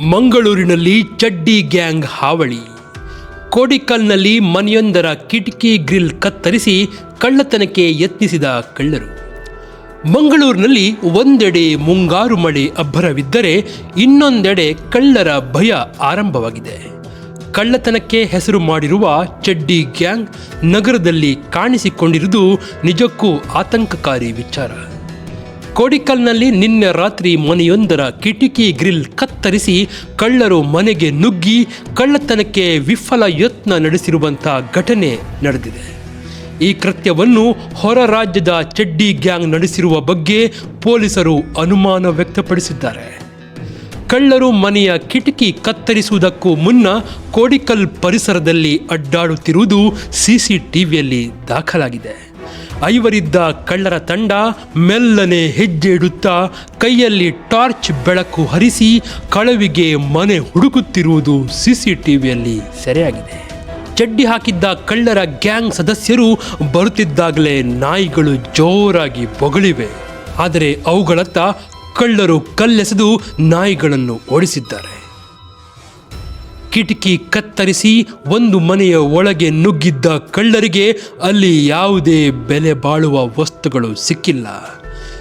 ಮಂಗಳೂರಿನಲ್ಲಿ ಚಡ್ಡಿ ಗ್ಯಾಂಗ್ ಹಾವಳಿ. ಕೋಡಿಕಲ್ನಲ್ಲಿ ಮನೆಯೊಂದರ ಕಿಟಕಿ ಗ್ರಿಲ್ ಕತ್ತರಿಸಿ ಕಳ್ಳತನಕ್ಕೆ ಯತ್ನಿಸಿದ ಕಳ್ಳರು. ಮಂಗಳೂರಿನಲ್ಲಿ ಒಂದೆಡೆ ಮುಂಗಾರು ಮಳೆ ಅಬ್ಬರವಿದ್ದರೆ ಇನ್ನೊಂದೆಡೆ ಕಳ್ಳರ ಭಯ ಆರಂಭವಾಗಿದೆ. ಕಳ್ಳತನಕ್ಕೆ ಹೆಸರು ಮಾಡಿರುವ ಚಡ್ಡಿ ಗ್ಯಾಂಗ್ ನಗರದಲ್ಲಿ ಕಾಣಿಸಿಕೊಂಡಿರುವುದು ನಿಜಕ್ಕೂ ಆತಂಕಕಾರಿ ವಿಚಾರ. ಕೋಡಿಕಲ್ನಲ್ಲಿ ನಿನ್ನೆ ರಾತ್ರಿ ಮನೆಯೊಂದರ ಕಿಟಕಿ ಗ್ರಿಲ್ ಕತ್ತರಿಸಿ ಕಳ್ಳರು ಮನೆಗೆ ನುಗ್ಗಿ ಕಳ್ಳತನಕ್ಕೆ ವಿಫಲ ಯತ್ನ ನಡೆಸಿರುವಂಥ ಘಟನೆ ನಡೆದಿದೆ. ಈ ಕೃತ್ಯವನ್ನು ಹೊರ ರಾಜ್ಯದ ಚಡ್ಡಿ ಗ್ಯಾಂಗ್ ನಡೆಸಿರುವ ಬಗ್ಗೆ ಪೊಲೀಸರು ಅನುಮಾನ ವ್ಯಕ್ತಪಡಿಸಿದ್ದಾರೆ. ಕಳ್ಳರು ಮನೆಯ ಕಿಟಕಿ ಕತ್ತರಿಸುವುದಕ್ಕೂ ಮುನ್ನ ಕೋಡಿಕಲ್ ಪರಿಸರದಲ್ಲಿ ಅಡ್ಡಾಡುತ್ತಿರುವುದು ಸಿಸಿಟಿವಿಯಲ್ಲಿ ದಾಖಲಾಗಿದೆ. ಐವರಿದ್ದ ಕಳ್ಳರ ತಂಡ ಮೆಲ್ಲನೆ ಹೆಜ್ಜೆ ಇಡುತ್ತಾ ಕೈಯಲ್ಲಿ ಟಾರ್ಚ್ ಬೆಳಕು ಹರಿಸಿ ಕಳವಿಗೆ ಮನೆ ಹುಡುಕುತ್ತಿರುವುದು ಸಿಸಿಟಿವಿಯಲ್ಲಿ ಸೆರೆಯಾಗಿದೆ. ಚಡ್ಡಿ ಹಾಕಿದ್ದ ಕಳ್ಳರ ಗ್ಯಾಂಗ್ ಸದಸ್ಯರು ಬರುತ್ತಿದ್ದಾಗಲೇ ನಾಯಿಗಳು ಜೋರಾಗಿ ಬೊಗಳಿವೆ. ಆದರೆ ಅವುಗಳತ್ತ ಕಳ್ಳರು ಕಲ್ಲೆಸೆದು ನಾಯಿಗಳನ್ನು ಓಡಿಸಿದ್ದಾರೆ. ಕಿಟಕಿ ಕತ್ತರಿಸಿ ಒಂದು ಮನೆಯ ಒಳಗೆ ನುಗ್ಗಿದ್ದ ಕಳ್ಳರಿಗೆ ಅಲ್ಲಿ ಯಾವುದೇ ಬೆಲೆ ಬಾಳುವ ವಸ್ತುಗಳು ಸಿಕ್ಕಿಲ್ಲ.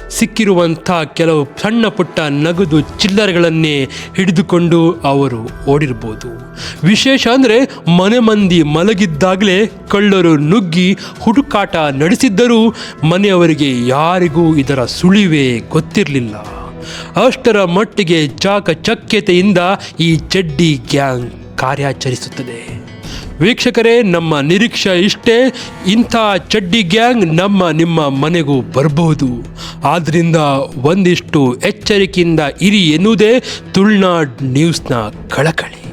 ಸಿಕ್ಕಿರುವಂಥ ಕೆಲವು ಸಣ್ಣ ಪುಟ್ಟ ನಗದು ಚಿಲ್ಲರೆಗಳನ್ನೇ ಹಿಡಿದುಕೊಂಡು ಅವರು ಓಡಿರ್ಬೋದು. ವಿಶೇಷ ಅಂದರೆ ಮನೆ ಮಂದಿ ಮಲಗಿದ್ದಾಗಲೇ ಕಳ್ಳರು ನುಗ್ಗಿ ಹುಡುಕಾಟ ನಡೆಸಿದ್ದರೂ ಮನೆಯವರಿಗೆ ಯಾರಿಗೂ ಇದರ ಸುಳಿವೇ ಗೊತ್ತಿರಲಿಲ್ಲ. ಅಷ್ಟರ ಮಟ್ಟಿಗೆ ಚಾಕಚಕ್ಯತೆಯಿಂದ ಈ ಚಡ್ಡಿ ಗ್ಯಾಂಗ್ ಕಾರ್ಯಾಚರಿಸುತ್ತದೆ. ವೀಕ್ಷಕರೇ, ನಮ್ಮ ನಿರೀಕ್ಷೆ ಇಷ್ಟೇ. ಇಂಥ ಚಡ್ಡಿ ಗ್ಯಾಂಗ್ ನಮ್ಮ ನಿಮ್ಮ ಮನೆಗೂ ಬರಬಹುದು ಆದ್ದರಿಂದ ಒಂದಿಷ್ಟು ಎಚ್ಚರಿಕೆಯಿಂದ ಇರಿ ಎನ್ನುವುದೇ ತುಳ್ನಾಡ್ ನ್ಯೂಸ್ನ ಕಳಕಳಿ.